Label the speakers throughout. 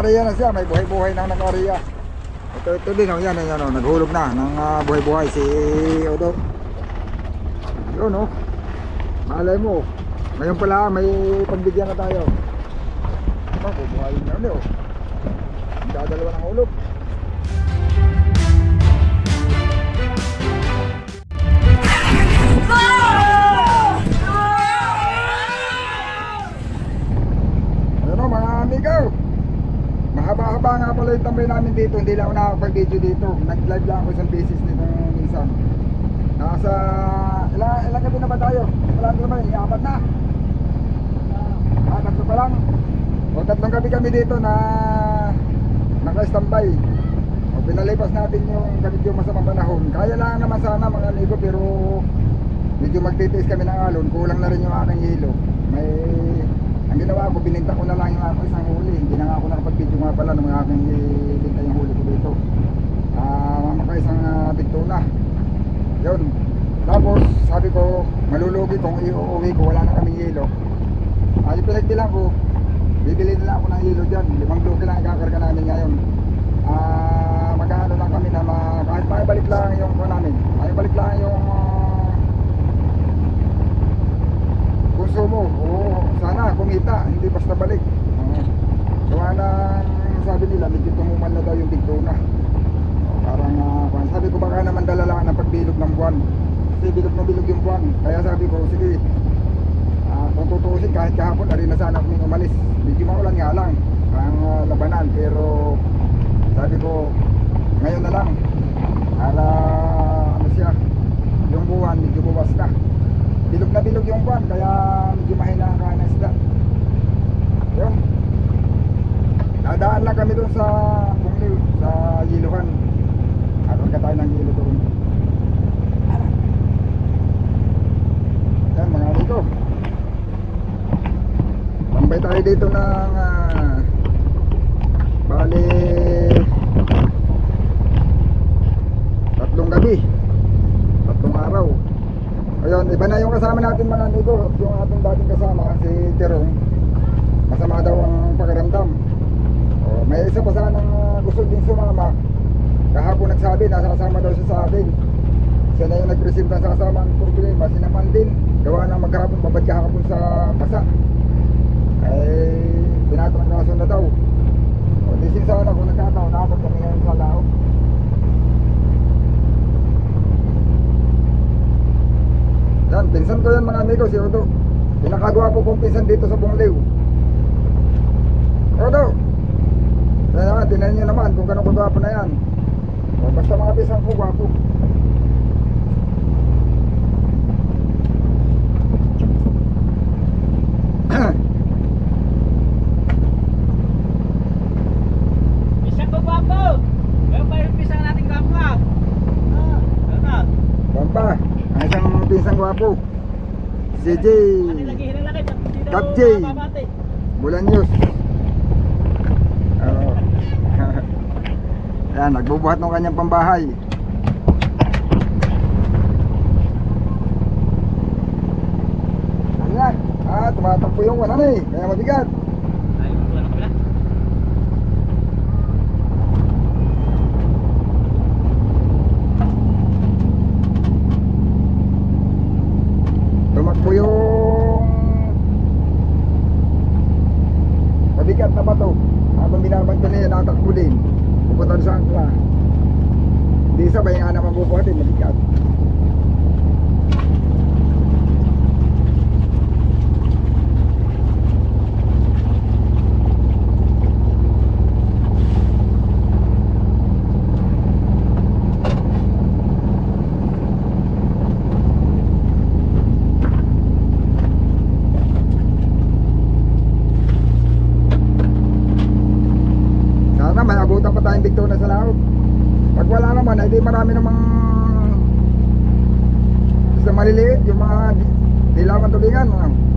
Speaker 1: Naka-area na siya, may buhay-buhay na naka-area. Ito, ito din, oh, yan, yan, oh, naghulog na ng ah, buhay-buhay si Odo. Yun, oh. Malay mo, ngayon pala may pagbigyan na tayo. Aba, bubuhayin na ulit, oh. Dadalawa ng hulog. Yung tambay namin dito. Hindi lang ako nakakapag-video dito. Nag-live lang ako isang beses nito minsan. Nasa... Ilang, ilang gabi na ba tayo? Wala na naman, iapat na. Ah, tatlo pa lang. O tatlong gabi kami dito na naka-standby. O pinalipas natin yung medyo masamang panahon. Kaya lang naman sana mga amigo pero medyo magtitiis kami ng alon. Kulang na rin yung aking hilo. May ginawa ko, bininta ko na lang yung ako isang huli. Hindi na nga ako nakapag-video nga pala ng mga aking ibinta yung huli ko dito. Ah, mamaka isang uh, na. Yun. Tapos, sabi ko, malulugi kung iuuwi ko, wala na kaming yelo. Ah, yung pinagbilang ko, bibili nila ako ng yelo dyan. Limang lugi lang ikakarga namin ngayon. Ah, mag-ano lang kami na ma kahit maibalik lang yung ano namin. Maibalik lang yung ah, konsumo. Oo, sana kumita, hindi basta balik. Oo. Gawa ng sabi nila, medyo tumumal na daw yung big. Oo, Parang, ah, sabi ko baka naman dala lang ng pagbilog ng buwan. Kasi bilog na bilog yung buwan. Kaya sabi ko, sige, ah, kung tutuusin kahit kahapon, na rin na sana kami umalis. Medyo maulan nga lang, ang ah, labanan. Pero sabi ko, ngayon na lang. Para, ano siya, yung buwan, medyo buwas na bilog yung buwan kaya medyo mahina ang kain ng isda. Yun dadaan lang kami doon sa Bungliw sa Yiluhan. Karoon ka tayo ng yelo doon. Yan mga amigo. Tambay tayo dito ng uh, bali tatlong gabi Ayun, iba na yung kasama natin mga amigo Yung ating dating kasama, si Terong Masama daw ang pakiramdam. O, May isa pa sanang uh, gusto din sumama. Kahapon nagsabi, nasasama daw siya sa atin Siya na yung nag-receive ng sasama ang problema. Sinaman din, gawa ng maghapon, babad kahapon sa basa. Ay, pinatrangkaso na daw. O, di sin sana kung nagkataon, nakapag kami ngayon sa lao Yan, pinsan ko yan mga amigo, si Odo. Pinakagawa po kong pinsan dito sa Bunglew. Odo! Kaya nga, tinan nyo naman kung gano'ng kagwapo na yan. O, basta mga pinsan ko, gwapo.
Speaker 2: Pisang ko gwapo! Meron pa yung pisang nating gwapo ah! Ah, ano?
Speaker 1: Pampa, ang isang pinsan gwapo. Si J.
Speaker 2: Lagi hinalaki? Hindi daw
Speaker 1: Kap J. Bulan News. Oo. Yan, nagbubuhat ng kanyang pambahay. Ayan. Ah, tumatakbo yung ano eh. Kaya mabigat.
Speaker 2: Ay, wala na pala.
Speaker 1: Tumakbo yung mabigat na bato. Habang binabanta niya, natakbo din. Pupunta doon sa angkla. Hindi sabay nga naman bubuhatin, mabigat. Sana may abutan pa tayong Victoria sa laot. Pag wala naman, ay di marami namang sa maliliit, yung mga di- dilawan tulingan. Mga.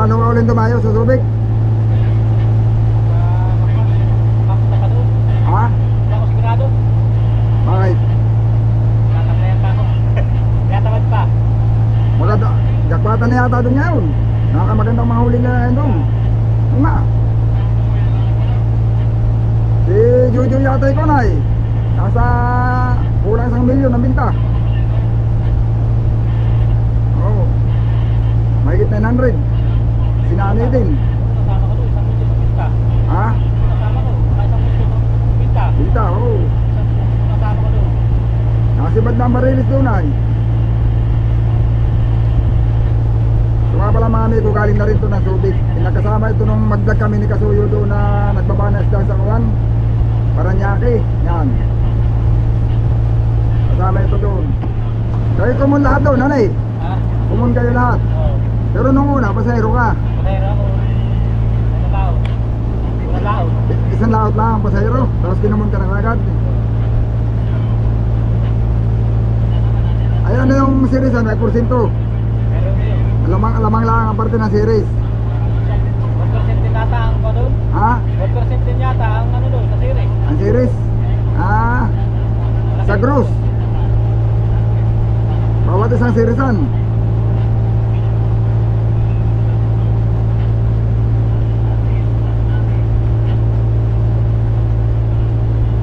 Speaker 1: plano ka ulit tumayo sa Subic?
Speaker 2: Ah, Papunta pa doon.
Speaker 1: Ha?
Speaker 2: Hindi ako sigurado.
Speaker 1: Bakit?
Speaker 2: Nataplayan pa ako. Kaya tamad pa.
Speaker 1: Maganda. Jakpatan na yata doon ngayon. Nakamagandang mga huli na yan doon. Oo nga. Si Jojo yata ikaw na eh. Nasa kulang isang milyon ang binta. Oo. Mahigit 900. Sinanay din.
Speaker 2: Kasama ko doon. Isang mundo sa pinta.
Speaker 1: Ha?
Speaker 2: Kasama ko. Saka isang mundo sa pinta.
Speaker 1: Binta, oo.
Speaker 2: Kasama ko doon.
Speaker 1: Nakasibad na ang barilis doon ay. So nga pala mami ko galing na rin to ng Subic. Magdag kami ni Kasuyo doon na nagbaba na isda sa kuwan. Paranaque. Yan. Kasama ito doon. Kayo kumun lahat doon, nanay.
Speaker 2: Ha?
Speaker 1: Kumun kayo lahat.
Speaker 2: Oo.
Speaker 1: Pero nung una, pasahero ka.
Speaker 2: Pasahero ako. Ano lao? Wala lao.
Speaker 1: I- Isang laot lang ang pasahero. Tapos kinumun ka na agad. Ayan na yung series, ano.
Speaker 2: Meron yun.
Speaker 1: Alamang, alamang lang ang parte ng series.
Speaker 2: 1% din yata ang pa doon.
Speaker 1: Ha?
Speaker 2: 1% din yata ang ano doon sa series.
Speaker 1: Ang series? Ah, sa gross. Bawat isang seriesan.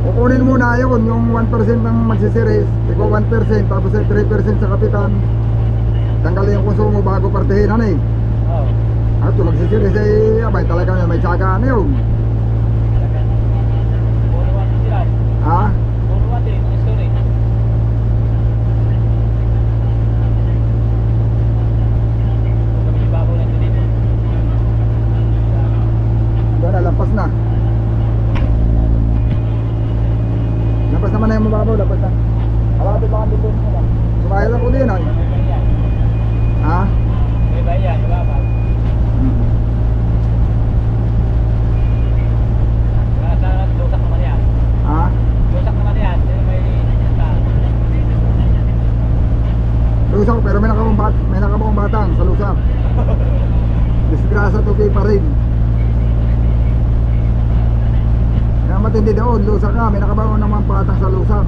Speaker 1: Kukunin muna yun, yung 1% ng magsiseries, ikaw 1%, tapos ay 3% sa kapitan. Tanggalin yung konsumo bago partihin, ano eh.
Speaker 2: Oo.
Speaker 1: At yung magsiseries ay, abay talaga may tsaga na yun. Ha?
Speaker 2: Puro one din ang story. Kami ibabaw lang din dito.
Speaker 1: Doon na, lampas na. Lampas naman na yung mababaw, lampas na. Kalapit lang ang dito na. Sumayal ako din ay.
Speaker 2: May bayan.
Speaker 1: Ha?
Speaker 2: May bayan, ibabaw.
Speaker 1: Hmm.
Speaker 2: Nasa lusak naman yan.
Speaker 1: Ha?
Speaker 2: Lusak naman yan. Yung May nasa.
Speaker 1: Lusak, pero may nakabang, bat may nakabang batang sa lusak. Disgrasa to kay pa rin. Kaya matindi doon, lusak ka, may nakabaon naman patang sa lusak.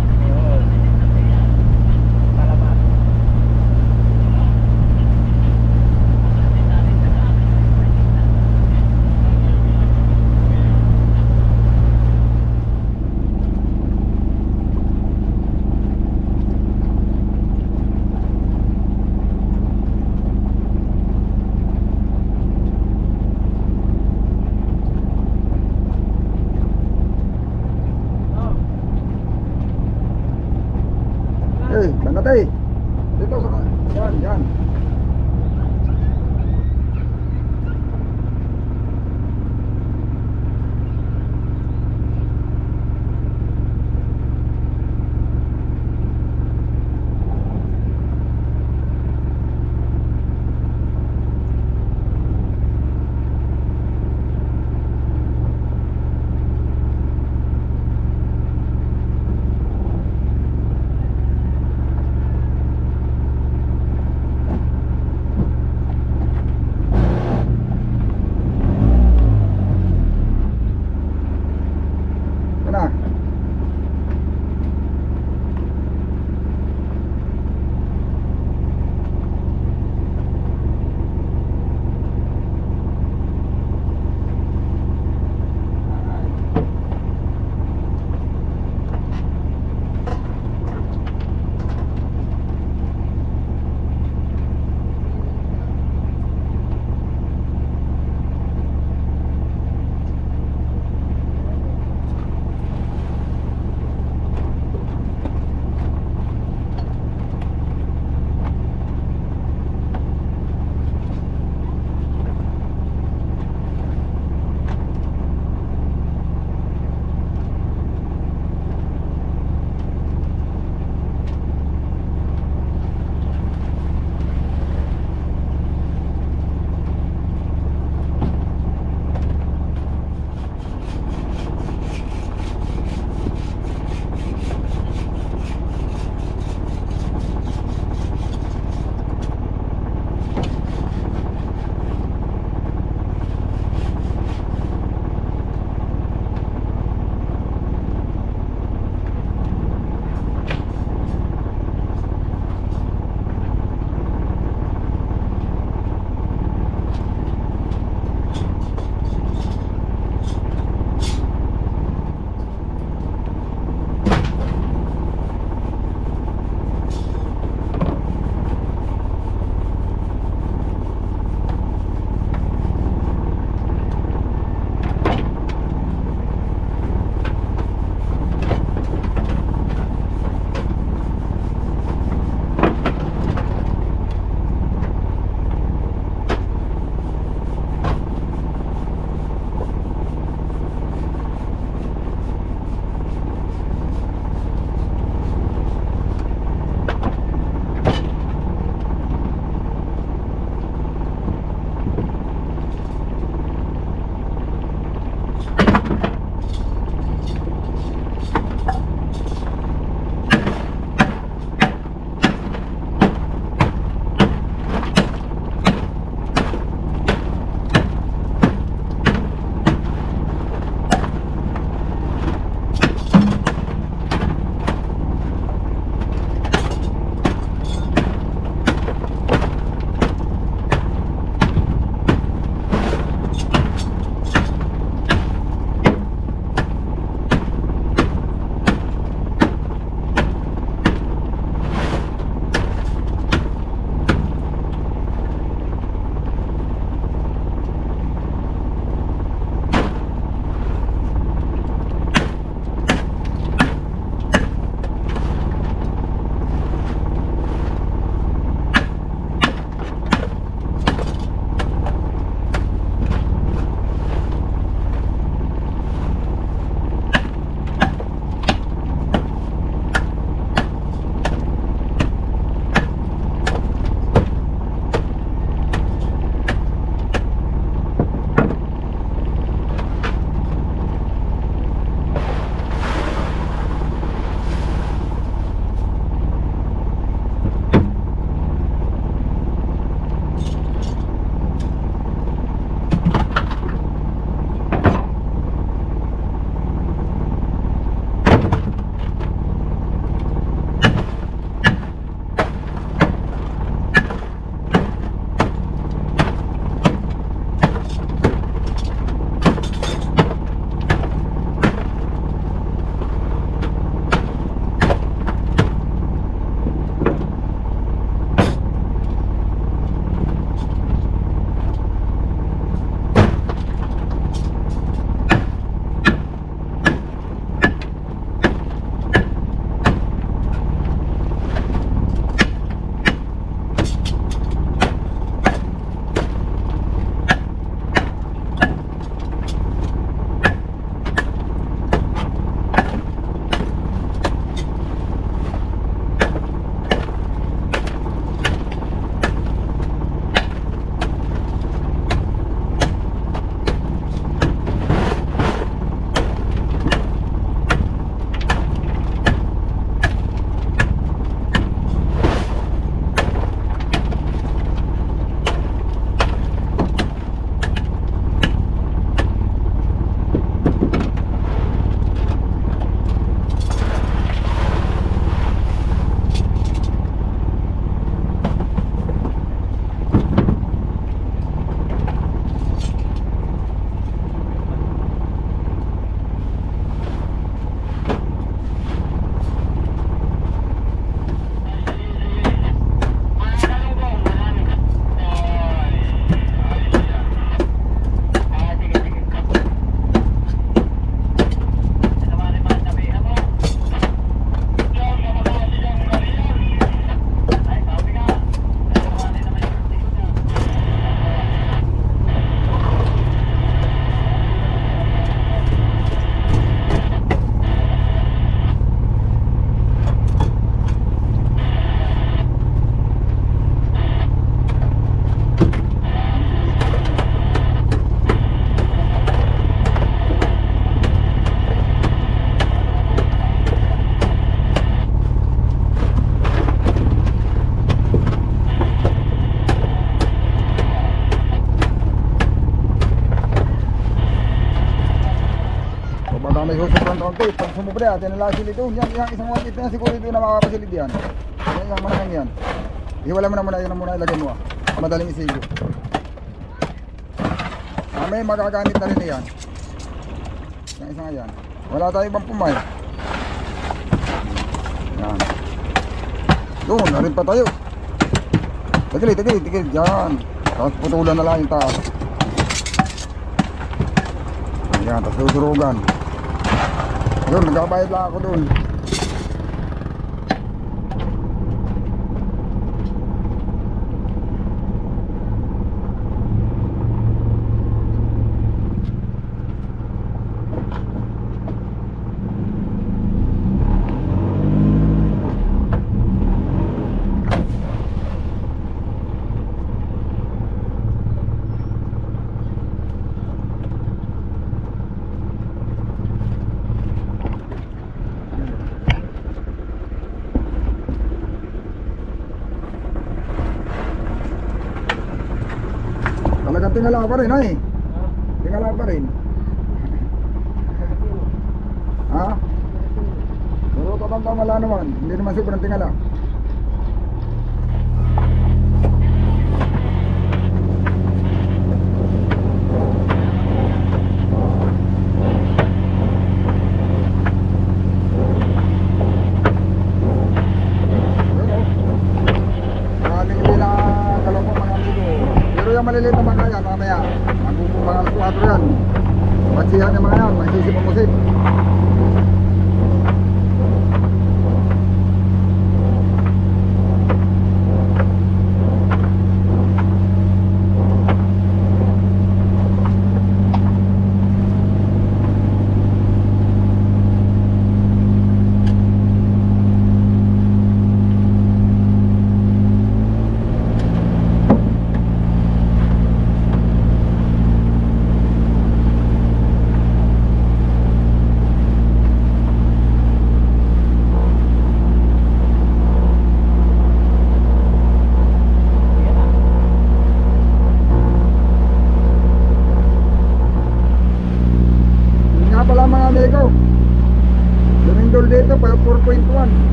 Speaker 1: Pag sumubra, atin na silid doon. Yan, yan, isang one na siguro ito na makapasilid yan. Yan, yan, manakang yan. Iwala mo na muna, na muna ilagay mo ah. Madaling. Ah, may magagamit na rin yan. Yan, isa nga yan. Wala tayo ibang pumay. Yan. Doon, na rin pa tayo. Tigil, tigil, tigil. Yan. Tapos putulan na lang yung taas. Yan, tapos susurugan. Yun, nagkabayad lang ako doon. Talagang tingala pa rin, ay. Tingala pa rin. Ha? Pero tatang wala naman. Hindi naman sobrang tingala.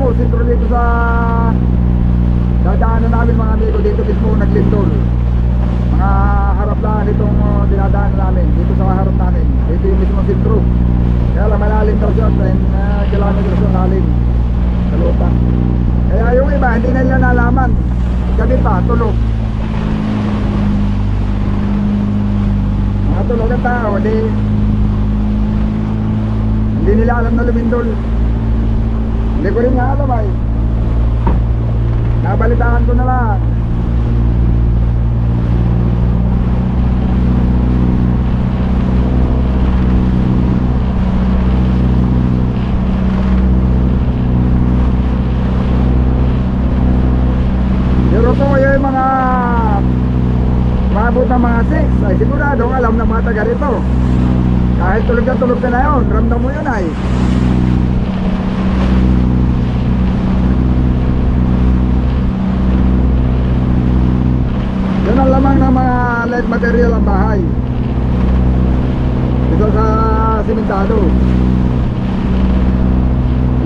Speaker 1: Mismo, sentro dito sa dadaanan namin mga amigo dito mismo naglindol. Mga harap lang itong uh, dinadaanan namin dito sa harap namin. Dito yung mismo sentro. Kaya lang malalim daw siya, 10 uh, kilometers yung lalim sa lupa. Kaya yung iba, hindi na nila nalaman. Gabi pa, tulog. Mga tulog ang tao, di hindi nila alam na lumindol. Hindi ko rin nga alam ay. Nabalitaan ko na lang. Pero po yung mga maabot ng mga 6 ay sigurado alam ng mga taga rito. Kahit tulog na tulog ka na yun, ramdam mo yun ay. Ang lamang ng mga light material ang bahay. Ito sa simentado.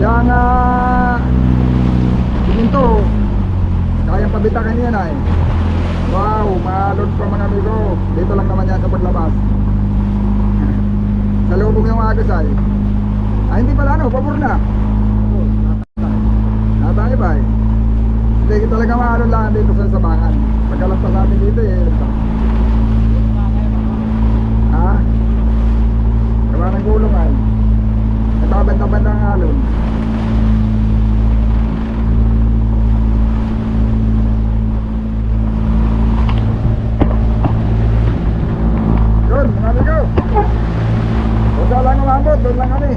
Speaker 1: Yang uh, siminto, Kayang pabitakan yan ay. Wow, malod pa mga amigo. Dito lang naman yan sa paglabas. Sa lubong yung agos ay. Ah, hindi pala ano, pabor na. Natay ba eh? Hindi talaga maalon lang dito sa sabangan. Pagkalampas natin dito eh. Ha? Gawa ng gulong ay. Natabanda-banda ang alon. Yun, mga amigo. Kung saan lang umabot, doon lang kami.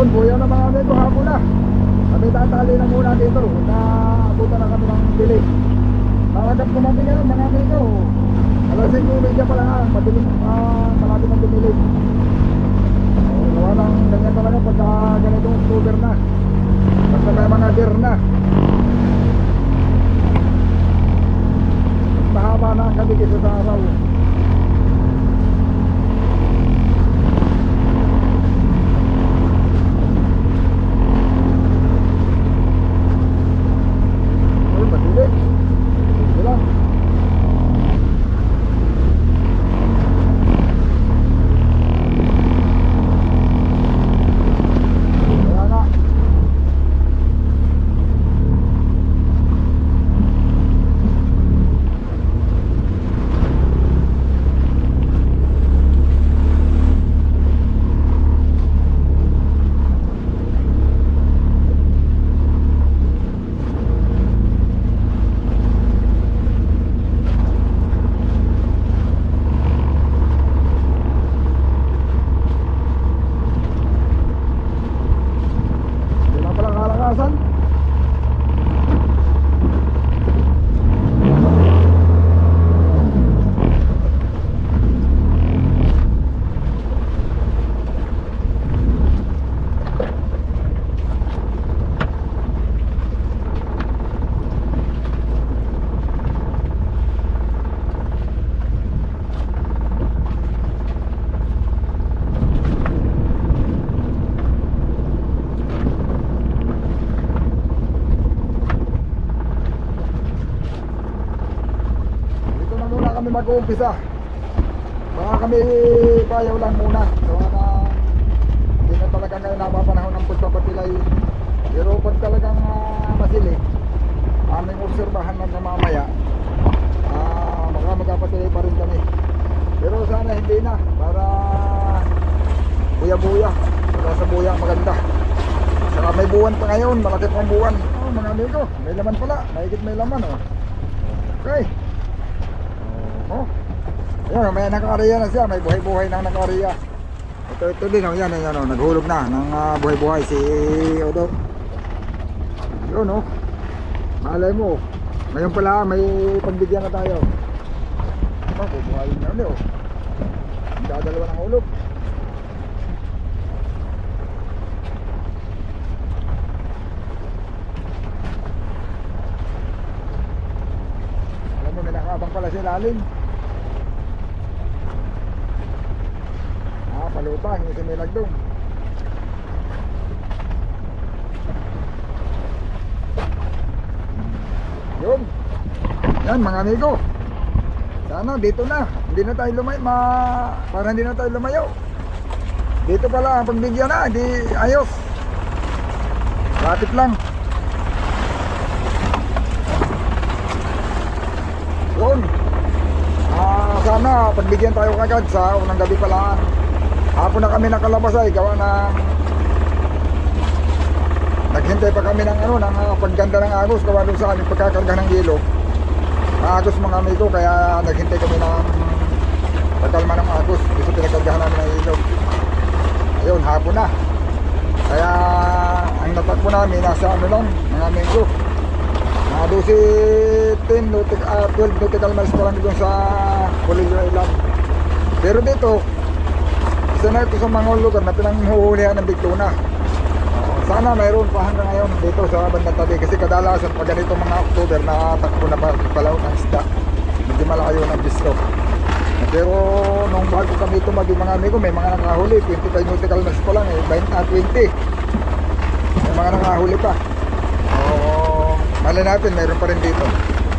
Speaker 1: Yun, buya na mga amigo, hapon na. Kami tatali na muna dito. Naabutan na kami ng dilig. Nakagap kumabi ngayon, mga amigo. Alas 5 media pa lang, ah. madilim, ah, malapit ng dumilig. Oh, Gawa lang ganyan talaga pagka ganitong October na. Basta may deer na. Mahaba na ang kaysa sa araw. Ay, madilim. Sige lang. Kaya nga. Hindi lang palang kalakasan. Dito na muna kami mag-uumpisa. Baka kami payaw lang muna. So, na, hindi na talaga ngayon napapanahon ng pagpapatilay. Pero pag talagang uh, masilig, aming obserbahan lang na mamaya, ah baka magpapatilay pa rin kami. Pero sana hindi na, para buya-buya. Para sa buya maganda. Saka may buwan pa ngayon, malaki pang buwan. Oh, mga amigo, may laman pala. Mahigit may laman, oh. Okay. Oh. Ayan, may nakariya na siya, may buhay-buhay na nakariya. Ito, ito din, oh, yan, yan, oh, naghulog na ng ah, buhay-buhay si Odo. Yun, oh. Malay mo, ngayon pala, may pagbigyan na tayo. Aba, bubuhayin na ulit, oh. Dadalawa ng hulog. Alam mo, may nakabang pala si Lalim. Ah, palutang, yung si Milagdong. Yun. Yan, mga amigo. Sana dito na. Hindi na tayo lumayo. Ma... Para hindi na tayo lumayo. Dito pala ang pagbigyan na. Di ayos. Lapit lang. Yun. Ah, sana pagbigyan tayo kagad sa unang gabi pala. Hapon na kami nakalabas ay gawa ng Naghintay pa kami ng ano, ng ah, pagganda ng agos gawa sa aming pagkakarga ng yelo. Agos mga amigo kaya naghintay kami ng pagkalma ng agos kasi pinagkargahan namin ng yelo. Ayun, hapon na. Kaya ang natakbo namin nasa ano lang, mga amigo. Mga 12, 10, nautic, ah, 12 nautical miles pa lang doon sa Colillo Island. Pero dito, isa na ito sa mga lugar na pinanghuhulihan ng Bigtuna. Sana mayroon pa hanggang ngayon dito sa bandang tabi kasi kadalasan pag ganito mga October nakatakbo na pa palaw ng isda. Medyo malayo ng pisto. Pero nung bago kami tumagi mga amigo, may mga nakahuli. 25 nautical miles pa lang eh. 20, ah, 20. May mga nakahuli pa. Oo, Mali natin, meron pa rin dito.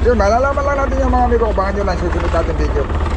Speaker 1: Yun, malalaman lang natin yung mga amigo. Abangan nyo lang susunod natin video.